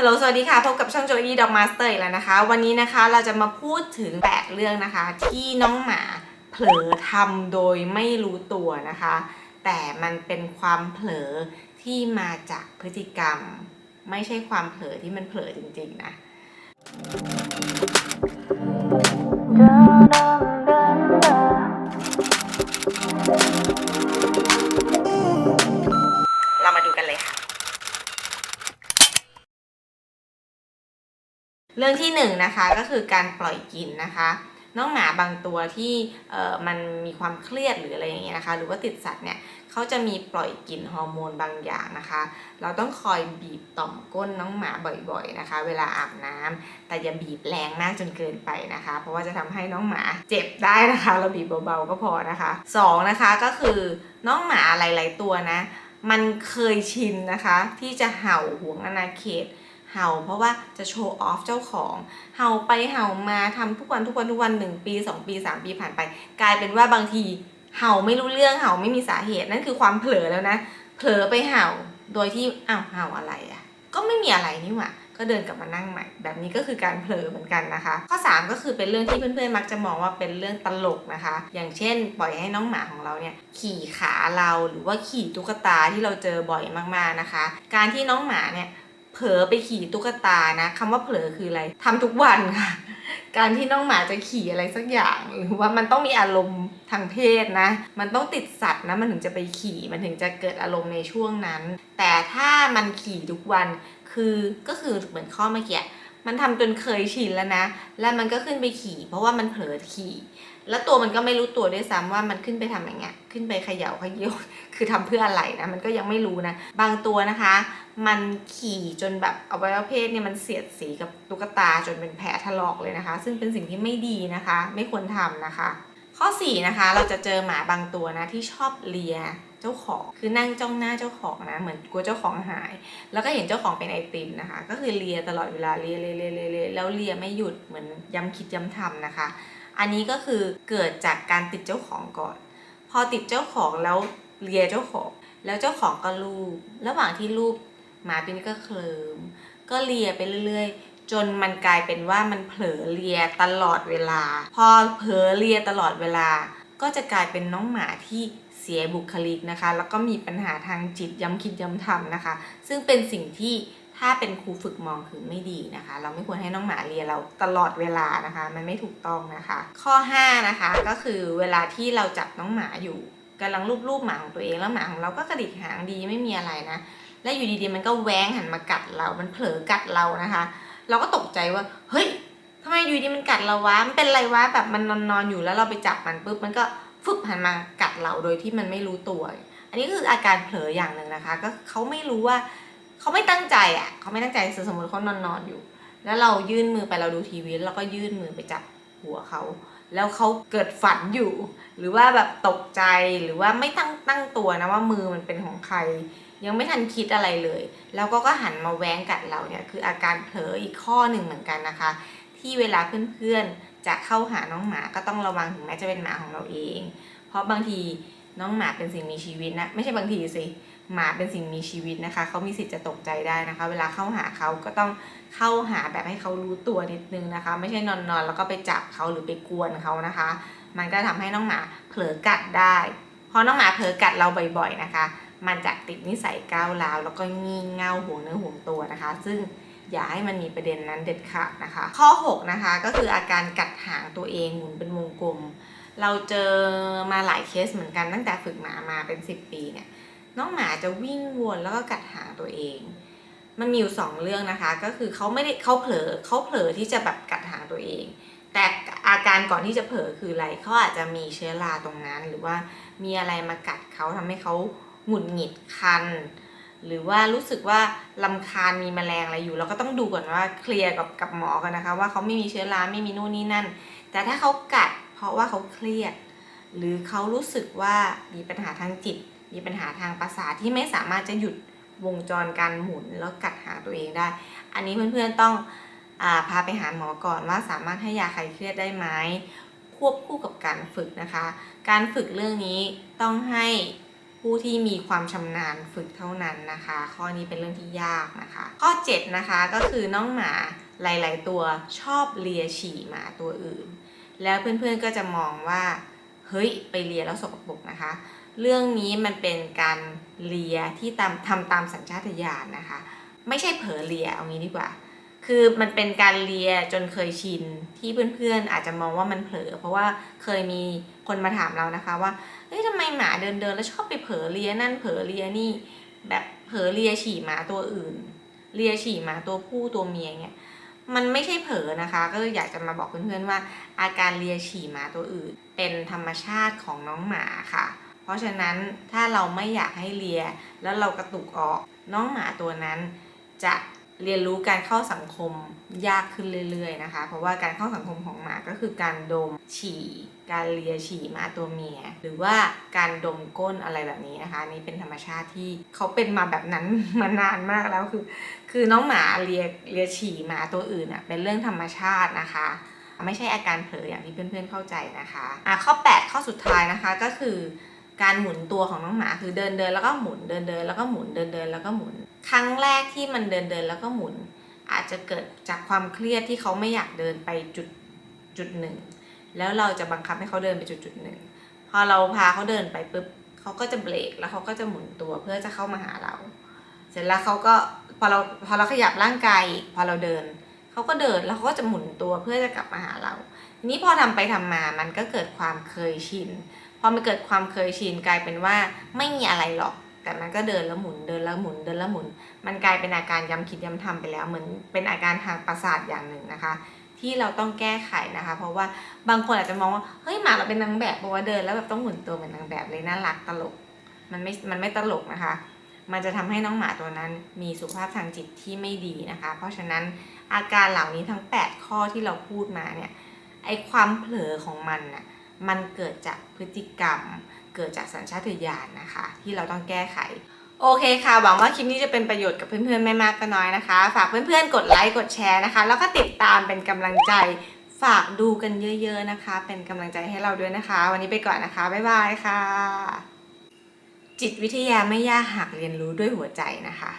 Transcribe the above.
ฮัลโหล สวัสดีค่ะ พบกับช่องโจอี้ด็อกมาสเตอร์อีกแล้วนะคะ วันนี้นะคะเราจะมาพูดถึง 8 เรื่องนะคะ ที่น้องหมาเผลอทำโดยไม่รู้ตัวนะคะ แต่มันเป็นความเผลอที่มาจากพฤติกรรม ไม่ใช่ความเผลอที่มันเผลอจริงๆนะ เรื่องที่หนึ่งนะคะก็คือการปล่อยกินนะคะน้องหมาบางตัวที่เออมันมีความเครียดหรืออะไรอย่างเงี้ยนะคะ หรือว่าติดสัตว์เนี่ยเขาจะมีปล่อยกลิ่นฮอร์โมนบางอย่างนะคะ เราต้องคอยบีบต่อมก้นน้องหมาบ่อยๆนะคะ เวลาอาบน้ำแต่อย่าบีบแรงมากจนเกินไปนะคะ เพราะว่าจะทำให้น้องหมาเจ็บได้นะคะ เราบีบเบาๆก็พอนะคะสองนะคะก็คือน้องหมาหลายๆตัวนะ มันเคยชินนะคะ ที่จะเห่าห่วงอาณาเขต เห่าเพราะว่าจะโชว์ออฟเจ้าของ เห่าไปเห่ามาทำทุกวันทุกวันทุกวันหนึ่งปีสองปีสามปีผ่านไป กลายเป็นว่าบางทีเห่าไม่รู้เรื่องเห่าไม่มีสาเหตุนั่นคือความเผลอแล้วนะ เผลอไปเห่าโดยที่อ้าวเห่าอะไรอะ่ะ ก็ไม่มีอะไรนี่หว่าก็เดินกลับมานั่งใหม่ แบบนี้ก็คือการเผลอเหมือนกันนะคะ ข้อ 3 ก็คือเป็นเรื่องที่เพื่อนๆมักจะมองว่าเป็นเรื่องตลกนะคะ อย่างเช่น ปล่อยให้น้องหมาของเราเนี่ยขี่ขาเราหรือว่าขี่ตุ๊กตาที่เราเจอบ่อยมากๆนะคะ การที่น้องหมาเนี่ย ผลอไปขี่ตุ๊กตานะคำว่าเผลอคืออะไรทำทุกวันค่ะ การที่น้องหมาจะขี่อะไรสักอย่าง หรือว่ามันต้องมีอารมณ์ทางเพศนะ มันต้องติดสัตว์นะมันถึงจะไปขี่มันถึงจะเกิดอารมณ์ในช่วงนั้น แต่ถ้ามันขี่ทุกวันคือก็คือเหมือนข้อเมื่อกี้มันทำจนเคยชินแล้วนะ แล้วมันก็ขึ้นไปขี่ เพราะว่ามันเผลอขี่ แล้วตัวมันก็ไม่รู้ตัวด้วยซ้ำว่ามันขึ้นไปทำอย่างเงี้ย ขึ้นไปเขย่าเขยโยคือทำเพื่ออะไรนะ มันก็ยังไม่รู้นะ บางตัวนะคะ มันขี่จนแบบอวัยวะเพศเนี่ยมันเสียดสีกับตุ๊กตาจนเป็นแผลถลอกเลยนะคะ ซึ่งเป็นสิ่งที่ไม่ดีนะคะ ไม่ควรทำนะคะ ข้อ4นะคะ เราจะเจอหมาบางตัวนะที่ชอบเลียเจ้าของ คือนั่งจ้องหน้าเจ้าของนะ เหมือนกลัวเจ้าของหาย แล้วก็เห็นเจ้าของเป็นไอติมนะคะ ก็คือเลียตลอดเวลาเลียเลียเลียเลียแล้วเลียไม่หยุดเหมือนย้ำคิดย้ำทำนะคะ อันนี้ก็คือเกิดจากการติดเจ้าของก่อน พอติดเจ้าของแล้วเลียเจ้าของ แล้วเจ้าของก็ลูบระหว่างที่ลูบหมาตัวนี้ก็เคลิมก็เลียไปเรื่อยๆ จนมันกลายเป็นว่ามันเผลอเลียตลอดเวลา พอเผลอเลียตลอดเวลา ก็จะกลายเป็นน้องหมาที่เสียบุคลิกนะคะ แล้วก็มีปัญหาทางจิตย้ำคิดย้ำทำนะคะ ซึ่งเป็นสิ่งที่ ถ้าเป็นครูฝึกมองคือไม่ดีนะคะ เราไม่ควรให้น้องหมาเลียเราตลอดเวลานะคะ มันไม่ถูกต้องนะคะ ข้อ 5 นะคะ ก็คือเวลาที่เราจับน้องหมาอยู่กำลังรูปๆหมาของตัวเองแล้วหมาของเราก็กระดิกหางดีไม่มีอะไรนะ แล้วอยู่ดีๆมันก็แหวงหันมากัดเรา มันเผลอกัดเรานะคะ เราก็ตกใจว่า เฮ้ยทำไมอยู่ดีมันกัดเราวะ มันเป็นไรวะ แบบมันนอนๆอยู่แล้วเราไปจับมันปุ๊บ มันก็ฟึบหันมากัดเราโดยที่มันไม่รู้ตัว อันนี้คืออาการเผลออย่างหนึ่งนะคะ ก็เขาไม่รู้ว่า เขาไม่ตั้งใจอะเขาไม่ตั้งใจสมมติเขานอนๆอนอยู่ แล้วเรายื่นมือไปเราดูทีวีแล้วเราก็ยื่นมือไปจับหัวเขาแล้วเขาเกิดฝันอยู่ หรือว่าแบบตกใจหรือว่าไม่ตั้งตั้งตัวนะว่ามือมันเป็นของใคร ยังไม่ทันคิดอะไรเลย แล้วก็ก็หันมาแว้งกัดเราเนี่ยคืออาการเผลออีกข้อหนึ่งเหมือนกันนะคะ ที่เวลาเพื่อนๆจะเข้าหาน้องหมาก็ต้องระวังถึงแม้จะเป็นหมาของเราเอง เพราะบางทีน้องหมาเป็นสิ่งมีชีวิตนะ ไม่ใช่บางทีสิ หมาเป็นสิ่งมีชีวิตนะคะเขามีสิทธิ์จะตกใจได้นะคะ เวลาเข้าหาเขาก็ต้องเข้าหาแบบให้เขารู้ตัวนิดนึงนะคะ ไม่ใช่นอนๆแล้วก็ไปจับเขาหรือไปกวนเขานะคะ มันก็ทำให้น้องหมาเผลอกัดได้พอน้องหมาเผลอกัดเราบ่อย ๆนะคะ มันจะติดนิสัยก้าวร้าวแล้วก็งี่เง่าห่วเนื้อห่วตัวนะคะ ซึ่งอย่าให้มันมีประเด็นนั้นเด็ดขาดนะคะ ข้อ 6 นะคะก็คืออาการกัดหางตัวเองหมุนเป็นวงกลม เราเจอมาหลายเคสเหมือนกันตั้งแต่ฝึกหมามาเป็น 10 ปีเนี่ย น้องหมาจะวิ่งวนแล้วก็กัดหางตัวเอง มันมีอยู่สองเรื่องนะคะ ก็คือเขาไม่ได้เขาเผลอเขาเผลอที่จะแบบกัดหางตัวเอง แต่อาการก่อนที่จะเผลอคืออะไรเขาอาจจะมีเชื้อราตรงนั้น หรือว่ามีอะไรมากัดเขาทำให้เขาหงุดหงิดคัน หรือว่ารู้สึกว่าลำคาญมีแมลงอะไรอยู่ เราก็ต้องดูก่อนว่าเคลียร์กับกับหมอกันนะคะ ว่าเขาไม่มีเชื้อราไม่มีนู่นนี่นั่น แต่ถ้าเขากัดเพราะว่าเขาเครียด หรือเขารู้สึกว่ามีปัญหาทางจิต มีปัญหาทางประสาทที่ไม่สามารถจะหยุดวงจรการหมุนแล้วกัดหางตัวเองได้ อันนี้เพื่อนๆต้องอาพาไปหาหมอก่อนว่าสามารถให้ยาคลายเครียดได้ไหมควบคู่กับการฝึกนะคะ การฝึกเรื่องนี้ต้องให้ผู้ที่มีความชำนาญฝึกเท่านั้นนะคะ ข้อนี้เป็นเรื่องที่ยากนะคะ ข้อ 7 นะคะก็คือน้องหมาหลาย ๆ ตัวชอบเลียฉี่หมาตัวอื่น แล้วเพื่อนๆก็จะมองว่าเฮ้ยไปเลียแล้วสกปรกนะคะ เรื่องนี้มันเป็นการเลียที่ตามทำตามสัญชาตญาณนะคะ ไม่ใช่เผลอเลียเอางี้ดีกว่า คือมันเป็นการเลียจนเคยชินที่เพื่อนๆอาจจะมองว่ามันเผลอ เพราะว่าเคยมีคนมาถามเรานะคะว่าเฮ้ยทำไมหมาเดินเดินแล้วชอบไปเผลอเลียนั่นเผลอเลียนี่แบบเผลอเลียฉี่หมาตัวอื่น เลียฉี่หมาตัวผู้ตัวเมียเนี่ยมันไม่ใช่เผลอนะคะ ก็อยากจะมาบอกเพื่อนๆว่า อาการเลียฉี่หมาตัวอื่น เป็นธรรมชาติของน้องหมาค่ะ ราะฉะนั้นถ้าเราไม่อยากให้เลีย แล้วเรากระตุกออก น้องหมาตัวนั้นจะเรียนรู้การเข้าสังคมยากขึ้นเรื่อยๆนะคะ เพราะว่าการเข้าสังคมของหมาก็คือการดมฉี่ การเลียฉี่หมาตัวเมีย หรือว่าการดมก้นอะไรแบบนี้นะคะ นี่เป็นธรรมชาติที่เขาเป็นมาแบบนั้นมานานมากแล้วคือ คือน้องหมาเลียเลียฉี่หมาตัวอื่นอะเป็นเรื่องธรรมชาตินะคะ ไม่ใช่อาการเผลออย่างที่เพื่อนๆเข้าใจนะคะอะข้อ 8 ข้อสุดท้ายนะคะก็คือ การหมุนตัวของน้องหมาคือเดินเดินแล้วก็หมุนเดินเดินแล้วก็หมุนเดินเดินแล้วก็หมุน ครั้งแรกที่มันเดินเดินแล้วก็หมุน อาจจะเกิดจากความเครียดที่เขาไม่อยากเดินไปจุดจุดหนึ่งแล้วเราจะบังคับให้เขาเดินไปจุดจุดหนึ่งพอเราพาเขาเดินไปปุ๊บเขาก็จะเบรกแล้วเขาก็จะหมุนตัวเพื่อจะเข้ามาหาเรา เสร็จแล้วเขาก็พอเราพอเราขยับร่างกายพอเราเดินเขาก็เดินแล้วเขาก็จะหมุนตัวเพื่อจะกลับมาหาเราทีนี้พอทำไปทำมามันก็เกิดความเคยชิน พอมันเกิดความเคยชินกลายเป็นว่าไม่มีอะไรหรอก แต่มันก็เดินแล้วหมุนเดินแล้วหมุนเดินแล้วหมุน มันกลายเป็นอาการย้ำคิดย้ำทำไปแล้วเหมือนเป็นอาการทางประสาทอย่างหนึ่งนะคะ ที่เราต้องแก้ไขนะคะ เพราะว่าบางคนอาจจะมองว่าเฮ้ยหมาเราเป็นนางแบบเพราะว่าเดินแล้วแบบต้องหมุนตัวเหมือนนางแบบเลยน่ารักตลก มันไม่มันไม่ตลกนะคะ มันจะทำให้น้องหมาตัวนั้นมีสุขภาพทางจิตที่ไม่ดีนะคะ เพราะฉะนั้นอาการเหล่านี้ทั้ง 8 ข้อที่เราพูดมาเนี่ยไอความเผลอของมันน่ะ มันเกิดจากพฤติกรรม เกิดจากสัญชาตญาณนะคะ ที่เราต้องแก้ไข โอเคค่ะ หวังว่าคลิปนี้จะเป็นประโยชน์กับเพื่อนๆไม่มากก็น้อยนะคะ ฝากเพื่อนๆกดไลค์กดแชร์นะคะ แล้วก็ติดตามเป็นกำลังใจ ฝากดูกันเยอะ ๆนะคะ เป็นกำลังใจให้เราด้วยนะคะ วันนี้ไปก่อนนะคะ บ๊ายบายค่ะ จิตวิทยาไม่ยากหากเรียนรู้ด้วยหัวใจนะคะ